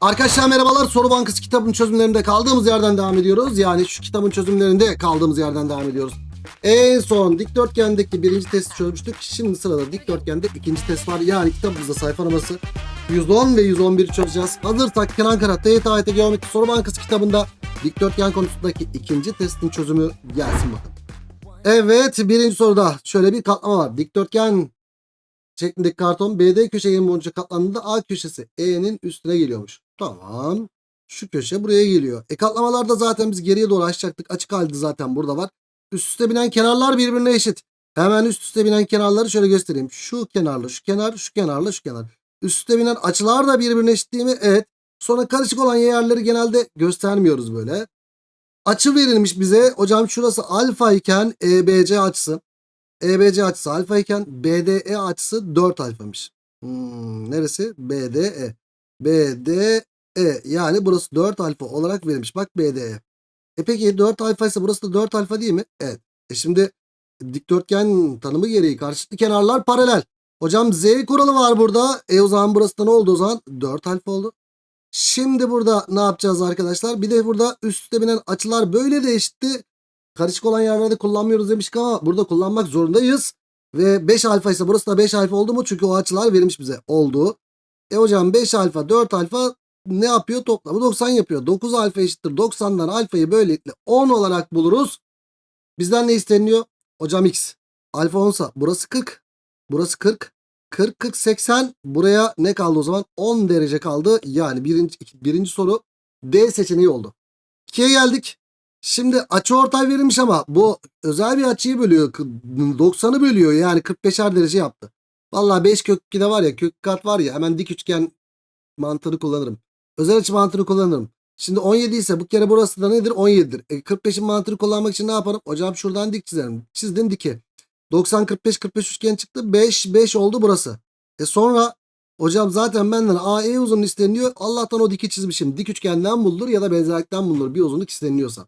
Arkadaşlar merhabalar. Soru Bankası kitabın çözümlerinde kaldığımız yerden devam ediyoruz. Yani şu kitabın çözümlerinde kaldığımız yerden devam ediyoruz. En son dikdörtgendeki birinci testi çözmüştük. Şimdi sırada dikdörtgende ikinci test var. Yani kitabımızda sayfa numarası 110 ve 111 çözeceğiz. Hazırsak Kenan Kara TYT Geometri Soru Bankası kitabında dikdörtgen konusundaki ikinci testin çözümü gelsin bakın. Evet birinci soruda şöyle bir katlama var. Dikdörtgen şeklindeki karton BD köşegenin boyunca katlandığında A köşesi E'nin üstüne geliyormuş. Tamam. Şu köşe buraya geliyor. E katlamalarda zaten biz geriye doğru açacaktık. Açık halde zaten burada var. Üst üste binen kenarlar birbirine eşit. Hemen üst üste binen kenarları şöyle göstereyim. Şu kenarla şu kenar, şu kenarla şu kenar. Üst üste binen açılar da birbirine eşit değil mi? Evet. Sonra karışık olan yerleri genelde göstermiyoruz böyle. Açı verilmiş bize. Hocam şurası alfa iken EBC açısı. EBC açısı alfa iken BDE açısı 4 alfamış. Hmm, neresi? BDE. BDE yani burası 4 alfa olarak verilmiş. Bak BDE. E peki 4 alfa ise burası da 4 alfa değil mi? Evet. E şimdi dikdörtgen tanımı gereği karşılıklı kenarlar paralel. Hocam Z kuralı var burada. E o zaman burası da ne oldu o zaman? 4 alfa oldu. Şimdi burada ne yapacağız arkadaşlar? Bir de burada üst üste binen açılar böyle de eşitti. Karışık olan yerlerde kullanmıyoruz demiştik ama burada kullanmak zorundayız. Ve 5 alfa ise burası da 5 alfa oldu mu? Çünkü o açılar verilmiş bize. Oldu. E hocam 5 alfa 4 alfa ne yapıyor? Toplamı 90 yapıyor. 9 alfa eşittir 90'dan alfayı böylelikle 10 olarak buluruz. Bizden ne isteniyor? Hocam x. Alfa 10 sa burası 40. Burası 40. 40 40 80 buraya ne kaldı o zaman? 10 derece kaldı. Yani birinci, birinci soru D seçeneği oldu. 2'ye geldik. Şimdi açı ortay verilmiş ama bu özel bir açıyı bölüyor. 90'ı bölüyor yani 45'er derece yaptı. Vallahi 5 kök 2'de var ya kök kat var ya hemen dik üçgen mantığını kullanırım. Özel açı mantığını kullanırım. Şimdi 17 ise bu kere burası da nedir? 17'dir. E 45'in mantığını kullanmak için ne yaparım? Hocam şuradan dik çizerim. Çizdim diki. 90 45 45 üçgen çıktı. 5 5 oldu burası. E sonra hocam zaten benden AE uzunluğu isteniyor. Allah'tan o diki çizmişim. Dik üçgenden bulunur ya da benzerlikten bulunur bir uzunluk isteniyorsa.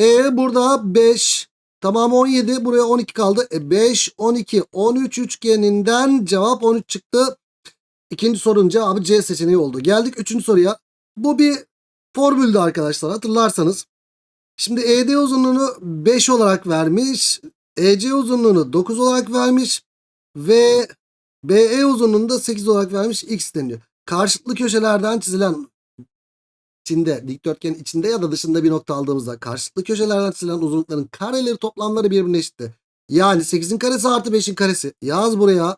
E burada 5 tamam 17 buraya 12 kaldı. E 5 12 13 üçgeninden cevap 13 çıktı. İkinci sorunun cevabı C seçeneği oldu. Geldik üçüncü soruya. Bu bir formüldü arkadaşlar hatırlarsanız. Şimdi ED uzunluğunu 5 olarak vermiş. EC uzunluğunu 9 olarak vermiş. Ve BE uzunluğunu da 8 olarak vermiş. X deniyor. Karşılıklı köşelerden çizilen içinde dikdörtgenin içinde ya da dışında bir nokta aldığımızda karşılıklı köşelerden çizilen uzunlukların kareleri toplamları birbirine eşitti. Yani 8'in karesi artı 5'in karesi. Yaz buraya.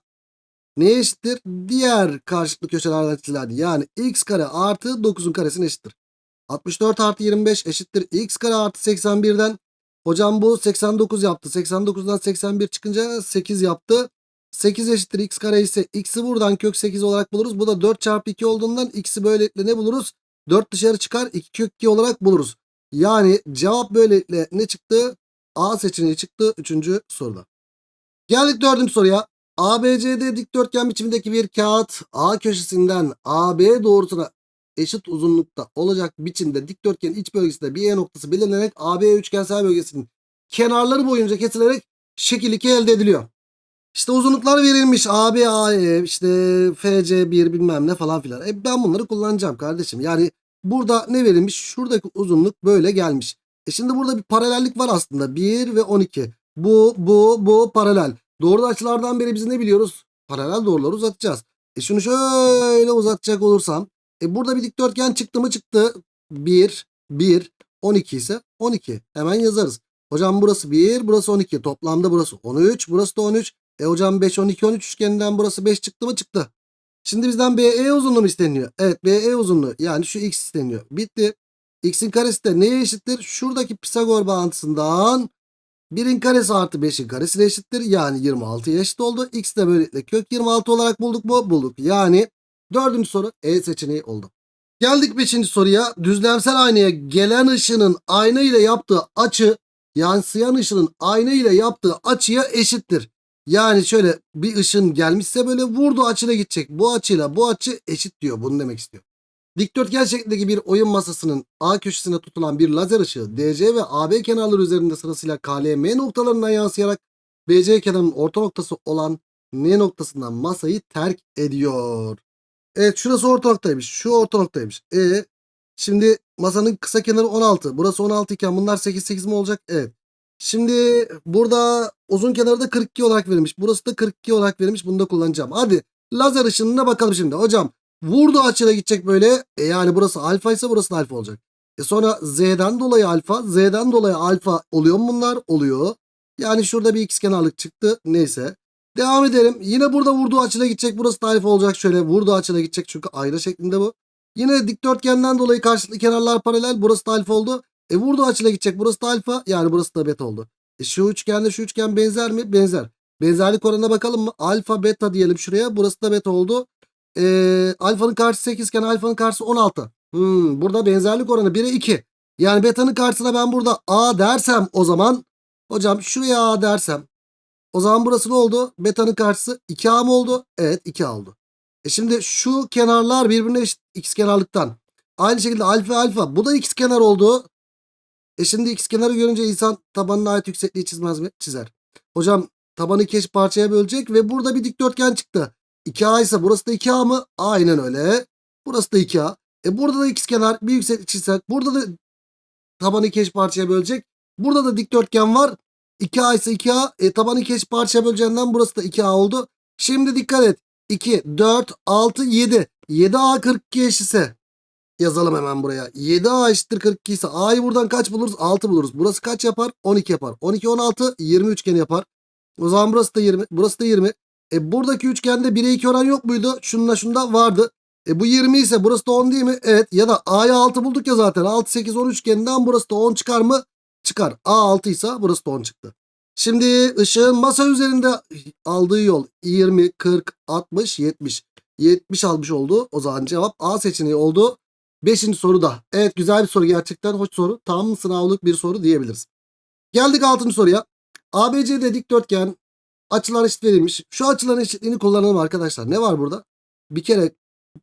Neye eşittir? Diğer karşılıklı köşelerden çizilen yani x kare artı 9'un karesine eşittir. 64 artı 25 eşittir x kare artı 81'den. Hocam bu 89 yaptı. 89'dan 81 çıkınca 8 yaptı. 8 eşittir x kare ise x'i buradan kök 8 olarak buluruz. Bu da 4 çarpı 2 olduğundan x'i böylelikle ne buluruz? 4 dışarı çıkar 2 kök 2 olarak buluruz. Yani cevap böylelikle ne çıktı? A seçeneği çıktı 3. soruda. Geldik 4. soruya. ABCD dikdörtgen biçimindeki bir kağıt A köşesinden AB doğrusuna eşit uzunlukta olacak biçimde dikdörtgenin iç bölgesinde bir E noktası belirlenerek AB üçgensel bölgesinin kenarları boyunca kesilerek şekil 2 elde ediliyor. İşte uzunluklar verilmiş. AB, AE, işte FC1 bilmem ne falan filan. E ben bunları kullanacağım kardeşim. Yani burada ne verilmiş? Şuradaki uzunluk böyle gelmiş. E şimdi burada bir paralellik var aslında. 1 ve 12. Bu, bu, bu paralel. Doğru açılardan beri biz ne biliyoruz? Paralel doğruları uzatacağız. E şunu şöyle uzatacak olursam. E burada bir dikdörtgen çıktı mı çıktı. 1, 1, 12 ise 12. Hemen yazarız. Hocam burası 1, burası 12. Toplamda burası 13, burası da 13. E hocam 5, 12, 13 üçgeninden burası 5 çıktı mı çıktı. Şimdi bizden BE uzunluğu isteniyor. Evet BE uzunluğu yani şu x isteniyor. Bitti. X'in karesi de neye eşittir? Şuradaki Pisagor bağıntısından 1'in karesi artı 5'in karesi eşittir. Yani 26'ya eşit oldu. X de böylelikle kök 26 olarak bulduk mu? Bulduk. Yani dördüncü soru E seçeneği oldu. Geldik beşinci soruya. Düzlemsel aynaya gelen ışının ayna ile yaptığı açı yansıyan ışının ayna ile yaptığı açıya eşittir. Yani şöyle bir ışın gelmişse böyle vurdu açıyla gidecek. Bu açıyla bu açı eşit diyor. Bunu demek istiyor. Dikdörtgen şeklindeki bir oyun masasının A köşesine tutulan bir lazer ışığı DC ve AB kenarları üzerinde sırasıyla KLM noktalarından yansıyarak BC kenarının orta noktası olan N noktasından masayı terk ediyor. Evet şurası orta noktaymış. Şu orta noktaymış. E şimdi masanın kısa kenarı 16. Burası 16 iken bunlar 8 8 mi olacak? Evet. Şimdi burada uzun kenarı da 42 olarak verilmiş. Burası da 42 olarak verilmiş. Bunu da kullanacağım. Hadi lazer ışınına bakalım şimdi. Hocam vurdu açıyla gidecek böyle. E yani burası alfa ise burası alfa olacak. E sonra z'den dolayı alfa. Z'den dolayı alfa oluyor mu bunlar? Oluyor. Yani şurada bir ikizkenarlık çıktı. Neyse. Devam edelim. Yine burada vurduğu açıyla gidecek. Burası da alfa olacak. Şöyle vurduğu açıyla gidecek. Çünkü ayna şeklinde bu. Yine dikdörtgenden dolayı karşılıklı kenarlar paralel. Burası da alfa oldu. E vurduğu açıyla gidecek. Burası da alfa. Yani burası da beta oldu. E şu üçgenle şu üçgen benzer mi? Benzer. Benzerlik oranına bakalım mı? Alfa beta diyelim şuraya. Burası da beta oldu. E, alfanın karşısı 8 iken alfanın karşısı 16. Hmm, burada benzerlik oranı 1'e 2. Yani beta'nın karşısına ben burada A dersem o zaman hocam şuraya A dersem o zaman burası ne oldu? Beta'nın karşısı 2A mı oldu? Evet 2A oldu. E şimdi şu kenarlar birbirine eşit ikizkenarlıktan. Aynı şekilde alfa alfa. Bu da ikizkenar oldu. E şimdi ikizkenarı görünce insan tabanına ait yüksekliği çizmez mi? Çizer. Hocam tabanı iki parçaya bölecek ve burada bir dikdörtgen çıktı. 2A ise burası da 2A mı? Aynen öyle. Burası da 2A. E burada da ikizkenar bir yükseklik çizsek. Burada da tabanı iki eşit parçaya bölecek. Burada da dikdörtgen var. 2A ise 2A. E, tabanı iki eşit parçaya böleceğinden burası da 2A oldu. Şimdi dikkat et. 2, 4, 6, 7. 7A 42 eşitse yazalım hemen buraya. 7A eşittir 42 ise A'yı buradan kaç buluruz? 6 buluruz. Burası kaç yapar? 12 yapar. 12, 16, 20 üçgeni yapar. O zaman burası da 20. Burası da 20. E buradaki üçgende 1'e 2 oran yok muydu? Şununla şunda vardı. E bu 20 ise burası da 10 değil mi? Evet. Ya da A'ya 6 bulduk ya zaten. 6, 8, 10 üçgeninden burası da 10 çıkar mı? Çıkar. A 6 ise burası da 10 çıktı. Şimdi ışığın masa üzerinde aldığı yol 20, 40, 60, 70. 70 almış oldu. O zaman cevap A seçeneği oldu. Beşinci soru da. Evet güzel bir soru gerçekten. Hoş soru. Tam sınavlık bir soru diyebiliriz. Geldik altıncı soruya. ABC'de dikdörtgen açılar eşit verilmiş. Şu açıların eşitliğini kullanalım arkadaşlar. Ne var burada? Bir kere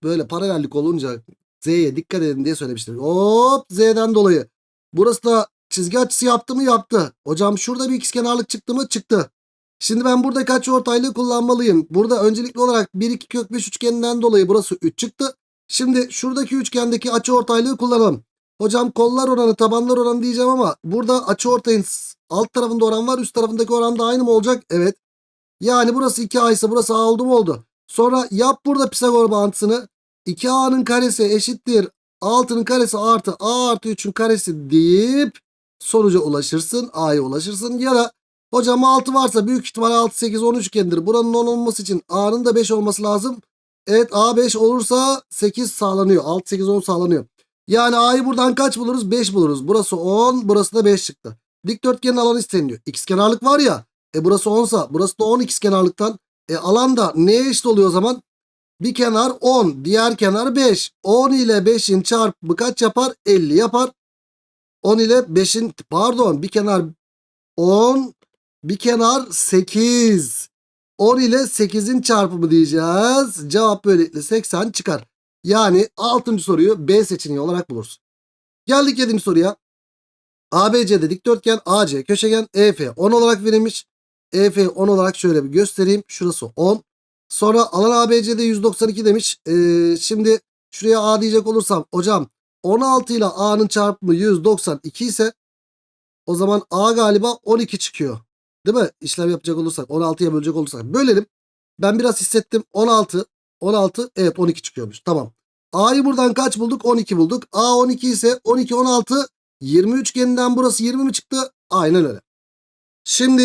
böyle paralellik olunca Z'ye dikkat edin diye söylemiştim. Hop Z'den dolayı. Burası da çizgi açısı yaptı mı yaptı. Hocam şurada bir ikizkenarlık çıktı mı çıktı. Şimdi ben burada kaç ortaylığı kullanmalıyım? Burada öncelikli olarak 1 2 kök 5 üçgeninden dolayı burası 3 çıktı. Şimdi şuradaki üçgendeki açı ortaylığı kullanalım. Hocam kollar oranı tabanlar oranı diyeceğim ama burada açı ortayın alt tarafında oran var üst tarafındaki oran da aynı mı olacak? Evet. Yani burası 2A ise burası A oldu mu oldu. Sonra yap burada Pisagor bağıntısını. 2A'nın karesi eşittir 6'nın karesi artı A artı 3'ün karesi deyip sonuca ulaşırsın. A'ya ulaşırsın. Ya da hocam 6 varsa büyük ihtimal 6, 8, 13 üçgendir. Buranın 10 olması için A'nın da 5 olması lazım. Evet A 5 olursa 8 sağlanıyor. 6, 8, 10 sağlanıyor. Yani A'yı buradan kaç buluruz? 5 buluruz. Burası 10, burası da 5 çıktı. Dikdörtgenin alanı isteniyor. İkizkenarlık var ya. E burası 10 sa burası da 10 ikizkenarlıktan. E alan da neye eşit oluyor o zaman? Bir kenar 10, diğer kenar 5. 10 ile 5'in çarpımı kaç yapar? 50 yapar. 10 ile 5'in pardon bir kenar 10, bir kenar 8. 10 ile 8'in çarpımı diyeceğiz. Cevap böylelikle 80 çıkar. Yani 6. soruyu B seçeneği olarak buluruz. Geldik 7. soruya. ABC'de dikdörtgen AC köşegen EF 10 olarak verilmiş. EF 10 olarak şöyle bir göstereyim. Şurası 10. Sonra alan ABC'de 192 demiş. Ee, şimdi şuraya A diyecek olursam hocam 16 ile A'nın çarpımı 192 ise o zaman A galiba 12 çıkıyor. Değil mi? İşlem yapacak olursak 16'ya bölecek olursak. Bölelim. Ben biraz hissettim. 16 16 evet 12 çıkıyormuş. Tamam. A'yı buradan kaç bulduk? 12 bulduk. A 12 ise 12 16 20 üçgeninden burası 20 mi çıktı? Aynen öyle. Şimdi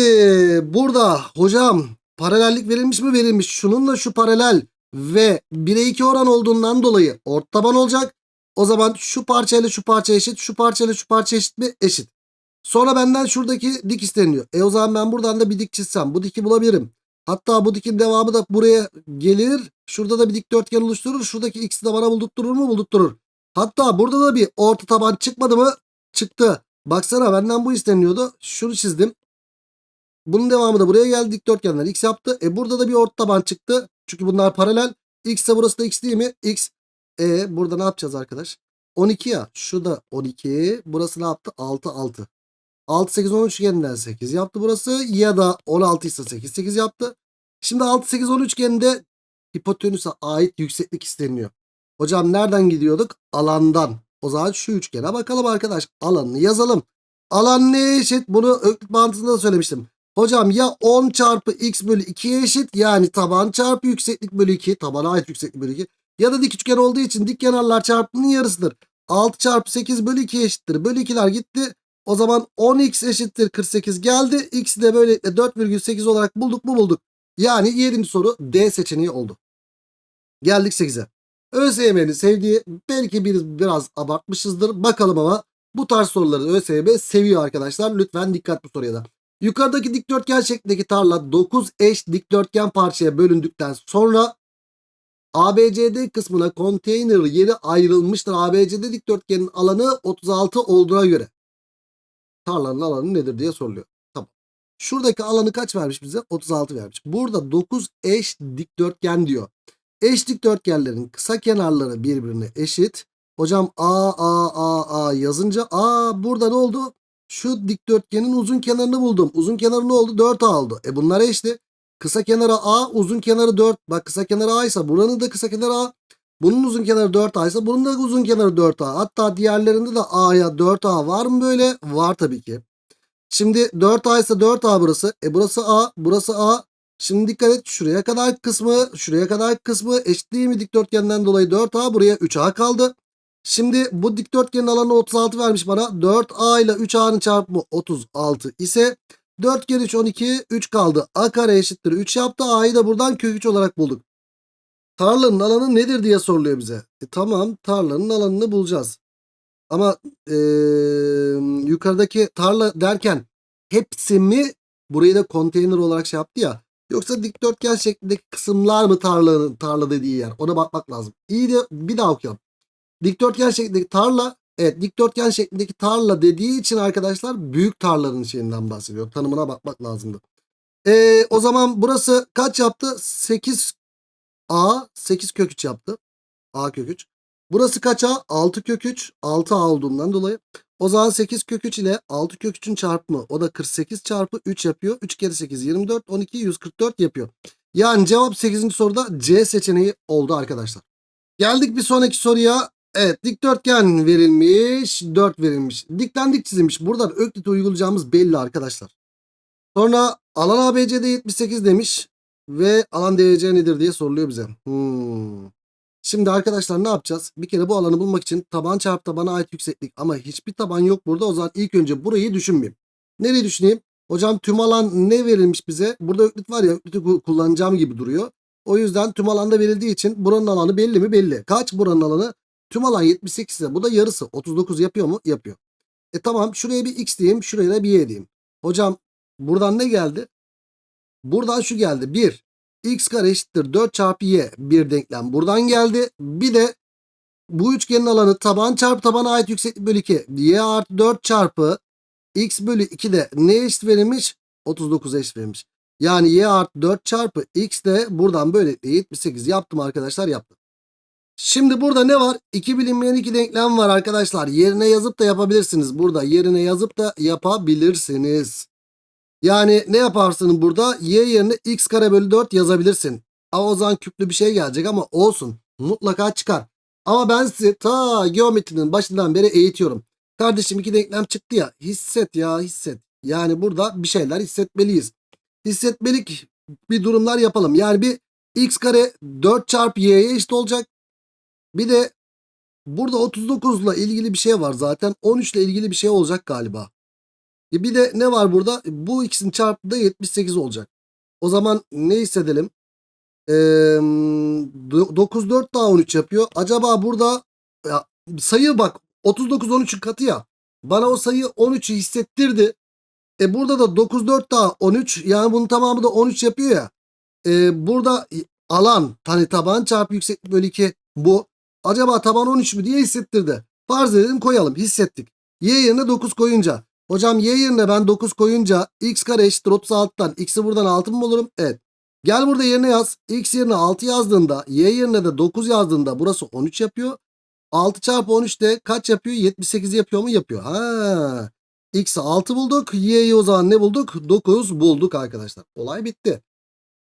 burada hocam paralellik verilmiş mi verilmiş. Şununla şu paralel ve 1'e 2 oran olduğundan dolayı orta taban olacak. O zaman şu parçayla şu parça eşit. Şu parçayla şu parça eşit mi? Eşit. Sonra benden şuradaki dik isteniyor. E o zaman ben buradan da bir dik çizsem bu diki bulabilirim. Hatta bu dikin devamı da buraya gelir. Şurada da bir dikdörtgen oluşturur. Şuradaki x'i de bana buldurtturur mu? Buldurtturur. Hatta burada da bir orta taban çıkmadı mı? Çıktı. Baksana benden bu isteniyordu. Şunu çizdim. Bunun devamı da buraya geldi. Dikdörtgenler x yaptı. E burada da bir orta taban çıktı. Çünkü bunlar paralel. X ise burası da x değil mi? X. E burada ne yapacağız arkadaş? 12 ya. Şu da 12. Burası ne yaptı? 6 6. 6 8 10 üçgeninden 8 yaptı burası ya da 16 ise 8 8 yaptı. Şimdi 6 8 10 üçgeninde hipotenüse ait yükseklik isteniyor. Hocam nereden gidiyorduk? Alandan. O zaman şu üçgene bakalım arkadaş. Alanını yazalım. Alan neye eşit? Bunu Öklit bağıntısında da söylemiştim. Hocam ya 10 çarpı x bölü 2'ye eşit yani taban çarpı yükseklik bölü 2 tabana ait yükseklik bölü 2 ya da dik üçgen olduğu için dik kenarlar çarpımının yarısıdır. 6 çarpı 8 bölü 2 eşittir. Bölü 2'ler gitti. O zaman 10x eşittir 48 geldi. X'i de böyle 4,8 olarak bulduk mu bulduk. Yani 7. soru D seçeneği oldu. Geldik 8'e. ÖSYM'nin sevdiği belki bir, biraz abartmışızdır. Bakalım ama bu tarz soruları ÖSYM seviyor arkadaşlar. Lütfen dikkatli soruya da. Yukarıdaki dikdörtgen şeklindeki tarla 9 eş dikdörtgen parçaya bölündükten sonra ABCD kısmına konteyner yeri ayrılmıştır. ABCD dikdörtgenin alanı 36 olduğuna göre tarlanın alanı nedir diye soruluyor. Tamam. Şuradaki alanı kaç vermiş bize? 36 vermiş. Burada 9 eş dikdörtgen diyor. Eş dikdörtgenlerin kısa kenarları birbirine eşit. Hocam A A A A yazınca A burada ne oldu? Şu dikdörtgenin uzun kenarını buldum. Uzun kenarı ne oldu? 4A oldu. E bunlar eşti. Kısa kenarı A, uzun kenarı 4. Bak kısa kenarı A ise buranın da kısa kenarı A. Bunun uzun kenarı 4A ise bunun da uzun kenarı 4A. Hatta diğerlerinde de A'ya 4A var mı böyle? Var tabii ki. Şimdi 4A ise 4A burası. E burası A, burası A. Şimdi dikkat et şuraya kadar kısmı, şuraya kadar kısmı eşit değil mi dikdörtgenden dolayı 4A buraya 3A kaldı. Şimdi bu dikdörtgenin alanı 36 vermiş bana. 4A ile 3A'nın çarpımı 36 ise 4 kere 3 12 3 kaldı. A kare eşittir 3 yaptı. A'yı da buradan kök 3 olarak bulduk. Tarlanın alanı nedir diye soruluyor bize. E, tamam tarlanın alanını bulacağız. Ama e, yukarıdaki tarla derken hepsi mi burayı da konteyner olarak şey yaptı ya. Yoksa dikdörtgen şeklindeki kısımlar mı tarlanın tarla dediği yer? Ona bakmak lazım. İyi de bir daha okuyalım. Dikdörtgen şeklindeki tarla evet dikdörtgen şeklindeki tarla dediği için arkadaşlar büyük tarlanın şeyinden bahsediyor. Tanımına bakmak lazımdı. Ee, o zaman burası kaç yaptı? 8 A 8 kök 3 yaptı. A kök 3. Burası kaç A? 6 kök 3. 6 A olduğundan dolayı. O zaman 8 kök 3 ile 6 kök 3'ün çarpımı o da 48 çarpı 3 yapıyor. 3 kere 8 24 12 144 yapıyor. Yani cevap 8. soruda C seçeneği oldu arkadaşlar. Geldik bir sonraki soruya. Evet dikdörtgen verilmiş 4 verilmiş. Dikten dik çizilmiş. Buradan Öklit'i uygulayacağımız belli arkadaşlar. Sonra alan ABCD 78 demiş. Ve alan DC nedir diye soruluyor bize. Hmm. Şimdi arkadaşlar ne yapacağız? Bir kere bu alanı bulmak için taban çarpı tabana ait yükseklik. Ama hiçbir taban yok burada. O zaman ilk önce burayı düşünmeyeyim. Nereyi düşüneyim? Hocam tüm alan ne verilmiş bize? Burada öklit var ya ökliti kullanacağım gibi duruyor. O yüzden tüm alanda verildiği için buranın alanı belli mi? Belli. Kaç buranın alanı? Tüm alan 78 ise bu da yarısı. 39 yapıyor mu? Yapıyor. E tamam şuraya bir x diyeyim. Şuraya da bir y diyeyim. Hocam buradan ne geldi? Buradan şu geldi. 1. x kare eşittir 4 çarpı y. Bir denklem buradan geldi. Bir de bu üçgenin alanı taban çarpı tabana ait yükseklik bölü 2. y artı 4 çarpı x bölü 2 de ne eşit verilmiş? 39 eşit verilmiş. Yani y artı 4 çarpı x de buradan böyle 78 yaptım arkadaşlar yaptım. Şimdi burada ne var? İki bilinmeyen iki denklem var arkadaşlar. Yerine yazıp da yapabilirsiniz. Burada yerine yazıp da yapabilirsiniz. Yani ne yaparsın burada? Y yerine x kare bölü 4 yazabilirsin. Ama o zaman küplü bir şey gelecek ama olsun. Mutlaka çıkar. Ama ben sizi ta geometrinin başından beri eğitiyorum. Kardeşim iki denklem çıktı ya. Hisset ya hisset. Yani burada bir şeyler hissetmeliyiz. Hissetmelik bir durumlar yapalım. Yani bir x kare 4 çarpı y'ye eşit olacak. Bir de burada 39 ile ilgili bir şey var zaten. 13 ile ilgili bir şey olacak galiba. E bir de ne var burada? Bu ikisinin çarpımı da 78 olacak. O zaman ne hissedelim? Ee, 9 4 daha 13 yapıyor. Acaba burada ya, sayı bak 39 13'ün katı ya. Bana o sayı 13'ü hissettirdi. E burada da 9 4 daha 13 yani bunun tamamı da 13 yapıyor ya. E, burada alan hani taban çarpı yükseklik bölü 2 bu. Acaba taban 13 mü diye hissettirdi. Farz edelim koyalım hissettik. Y yerine 9 koyunca. Hocam y yerine ben 9 koyunca x kare eşittir 36'dan x'i buradan 6 mı bulurum? Evet. Gel burada yerine yaz. x yerine 6 yazdığında y yerine de 9 yazdığında burası 13 yapıyor. 6 çarpı 13 de kaç yapıyor? 78 yapıyor mu? Yapıyor. Ha. X'i 6 bulduk. Y'yi o zaman ne bulduk? 9 bulduk arkadaşlar. Olay bitti.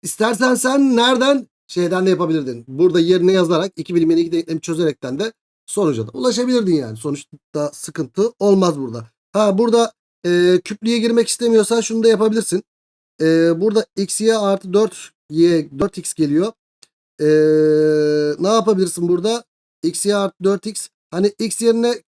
İstersen sen nereden? Şeyden de yapabilirdin. Burada yerine yazarak iki bilim yeni iki denklemi çözerekten de sonuca da ulaşabilirdin yani. Sonuçta sıkıntı olmaz burada. Ha burada e, küplüğe girmek istemiyorsan şunu da yapabilirsin. E, burada xy artı 4y 4x geliyor. E, ne yapabilirsin burada? xy artı 4x. Hani x yerine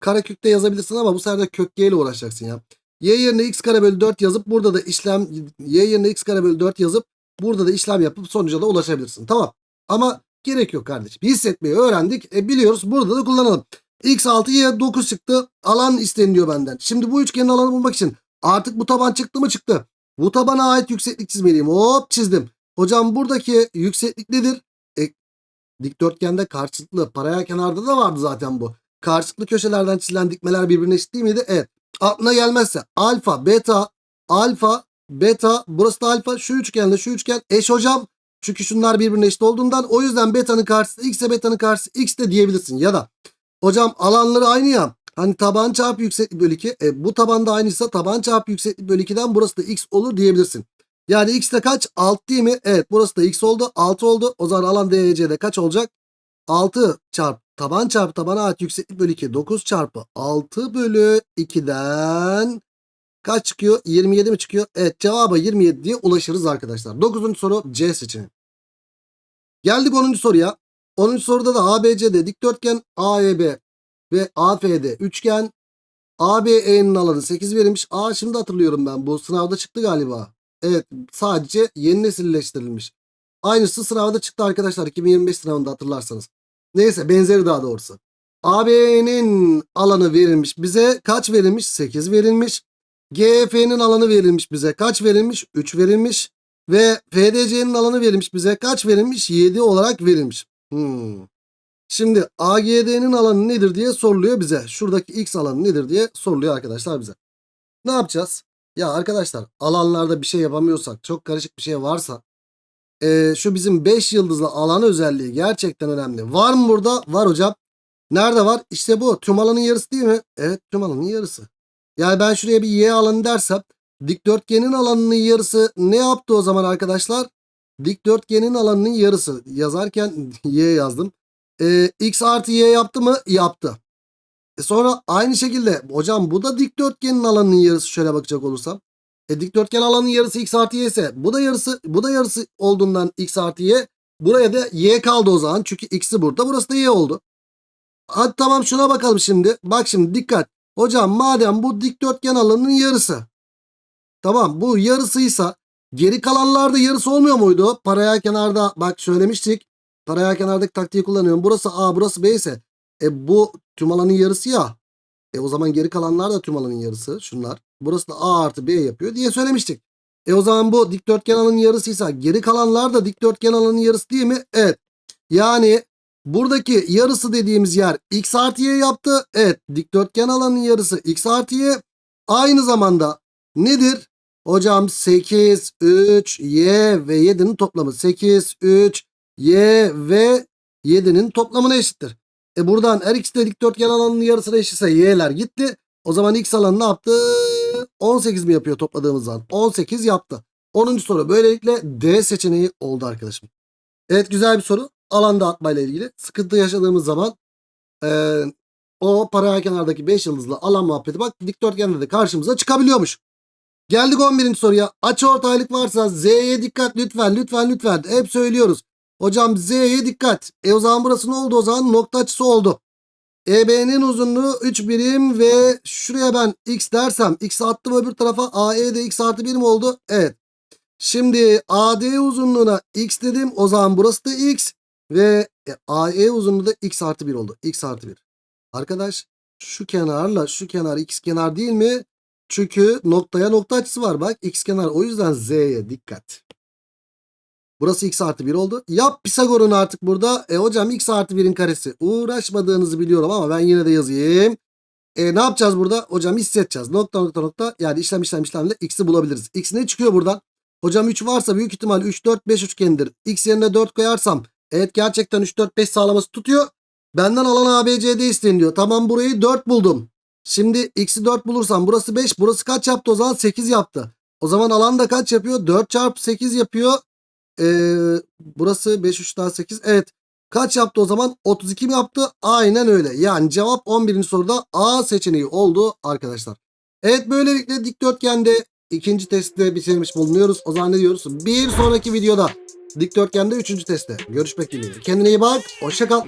karekökte yazabilirsin ama bu sefer de kök g ile uğraşacaksın ya. y yerine x kare bölü 4 yazıp burada da işlem y yerine x kare bölü 4 yazıp burada da işlem yapıp sonuca da ulaşabilirsin. Tamam. Ama gerek yok kardeşim. Hissetmeyi öğrendik. E, biliyoruz. Burada da kullanalım. x 6 y 9 çıktı. Alan isteniliyor benden. Şimdi bu üçgenin alanı bulmak için artık bu taban çıktı mı çıktı. Bu tabana ait yükseklik çizmeliyim. Hop çizdim. Hocam buradaki yükseklik nedir? E, dikdörtgende karşılıklı paraya kenarda da vardı zaten bu. Karşılıklı köşelerden çizilen dikmeler birbirine eşit değil miydi? Evet. Aklına gelmezse alfa, beta, alfa, beta, burası da alfa, şu üçgenle şu üçgen eş hocam. Çünkü şunlar birbirine eşit olduğundan o yüzden beta'nın karşısı x ise beta'nın karşısı x de diyebilirsin. Ya da hocam alanları aynı ya. Hani taban çarpı yükseklik bölü 2. E, bu tabanda aynıysa taban çarpı yükseklik bölü 2'den burası da x olur diyebilirsin. Yani x de kaç? 6 değil mi? Evet burası da x oldu. 6 oldu. O zaman alan DC'de kaç olacak? 6 çarpı taban çarpı tabana ait yükseklik bölü 2. 9 çarpı 6 bölü 2'den kaç çıkıyor? 27 mi çıkıyor? Evet cevaba 27 diye ulaşırız arkadaşlar. 9. soru C seçeneği. Geldik 10. soruya. 10. soruda da ABCD dikdörtgen AEB ve AFD üçgen ABE'nin alanı 8 verilmiş. Aa şimdi hatırlıyorum ben. Bu sınavda çıktı galiba. Evet sadece yeni nesilleştirilmiş. Aynısı sınavda çıktı arkadaşlar 2025 sınavında hatırlarsanız. Neyse benzeri daha doğrusu. AB'nin alanı verilmiş bize kaç verilmiş? 8 verilmiş. GF'nin alanı verilmiş bize kaç verilmiş? 3 verilmiş. Ve FDC'nin alanı verilmiş bize kaç verilmiş? 7 olarak verilmiş. Hmm. Şimdi AGD'nin alanı nedir diye soruluyor bize. Şuradaki X alanı nedir diye soruluyor arkadaşlar bize. Ne yapacağız? Ya arkadaşlar alanlarda bir şey yapamıyorsak çok karışık bir şey varsa e, şu bizim 5 yıldızlı alan özelliği gerçekten önemli. Var mı burada? Var hocam. Nerede var? İşte bu. Tüm alanın yarısı değil mi? Evet tüm alanın yarısı. Yani ben şuraya bir y alanı dersem dikdörtgenin alanının yarısı ne yaptı o zaman arkadaşlar? Dikdörtgenin alanının yarısı. Yazarken y yazdım. E, x artı y yaptı mı? Yaptı. E sonra aynı şekilde hocam bu da dikdörtgenin alanının yarısı şöyle bakacak olursam. E dikdörtgen alanının yarısı x artı y ise bu da yarısı bu da yarısı olduğundan x artı y. Buraya da y kaldı o zaman. Çünkü x'i burada burası da y oldu. Hadi tamam şuna bakalım şimdi. Bak şimdi dikkat. Hocam madem bu dikdörtgen alanının yarısı. Tamam bu yarısıysa geri kalanlar da yarısı olmuyor muydu? Paraya kenarda bak söylemiştik. Paraya kenardaki taktiği kullanıyorum. Burası A burası B ise. E bu tüm alanın yarısı ya. E o zaman geri kalanlar da tüm alanın yarısı. Şunlar. Burası da A artı B yapıyor diye söylemiştik. E o zaman bu dikdörtgen alanın yarısıysa geri kalanlar da dikdörtgen alanın yarısı değil mi? Evet. Yani buradaki yarısı dediğimiz yer x artı y yaptı. Evet dikdörtgen alanın yarısı x artı y. Aynı zamanda nedir? Hocam 8, 3, y ve 7'nin toplamı. 8, 3, y ve 7'nin toplamına eşittir. E buradan her ikisi de dikdörtgen alanının yarısına eşitse y'ler gitti. O zaman x alanı ne yaptı? 18 mi yapıyor topladığımız zaman? 18 yaptı. 10. soru böylelikle D seçeneği oldu arkadaşım. Evet güzel bir soru. Alanda atmayla ilgili. Sıkıntı yaşadığımız zaman e, o paraya kenardaki 5 yıldızlı alan muhabbeti bak dikdörtgende de karşımıza çıkabiliyormuş. Geldik 11. soruya. Açı ortaylık varsa Z'ye dikkat lütfen lütfen lütfen. Hep söylüyoruz. Hocam Z'ye dikkat. E o zaman burası ne oldu o zaman? Nokta açısı oldu. EB'nin uzunluğu 3 birim ve şuraya ben x dersem x attım öbür tarafa AE de x artı 1 mi oldu? Evet. Şimdi AD uzunluğuna x dedim. O zaman burası da x ve e, AE uzunluğu da x artı 1 oldu. x artı 1. Arkadaş şu kenarla şu kenar x kenar değil mi? Çünkü noktaya nokta açısı var bak x kenar o yüzden z'ye dikkat. Burası x artı 1 oldu. Yap Pisagor'un artık burada. E hocam x artı 1'in karesi. Uğraşmadığınızı biliyorum ama ben yine de yazayım. E ne yapacağız burada? Hocam hissedeceğiz. Nokta nokta nokta. Yani işlem işlem işlemle x'i bulabiliriz. X ne çıkıyor buradan? Hocam 3 varsa büyük ihtimal 3 4 5 üçgenidir. X yerine 4 koyarsam evet gerçekten 3 4 5 sağlaması tutuyor. Benden alan ABCD isteyin diyor. Tamam burayı 4 buldum. Şimdi x'i 4 bulursam burası 5. Burası kaç yaptı o zaman? 8 yaptı. O zaman alan da kaç yapıyor? 4 çarpı 8 yapıyor. Ee, burası 5 3 daha 8. Evet. Kaç yaptı o zaman? 32 mi yaptı? Aynen öyle. Yani cevap 11. soruda A seçeneği oldu arkadaşlar. Evet böylelikle dikdörtgende ikinci testte bitirmiş bulunuyoruz. O zaman ne diyoruz? Bir sonraki videoda dikdörtgende üçüncü testte. Görüşmek dileğiyle. Kendine iyi bak. Hoşça kal.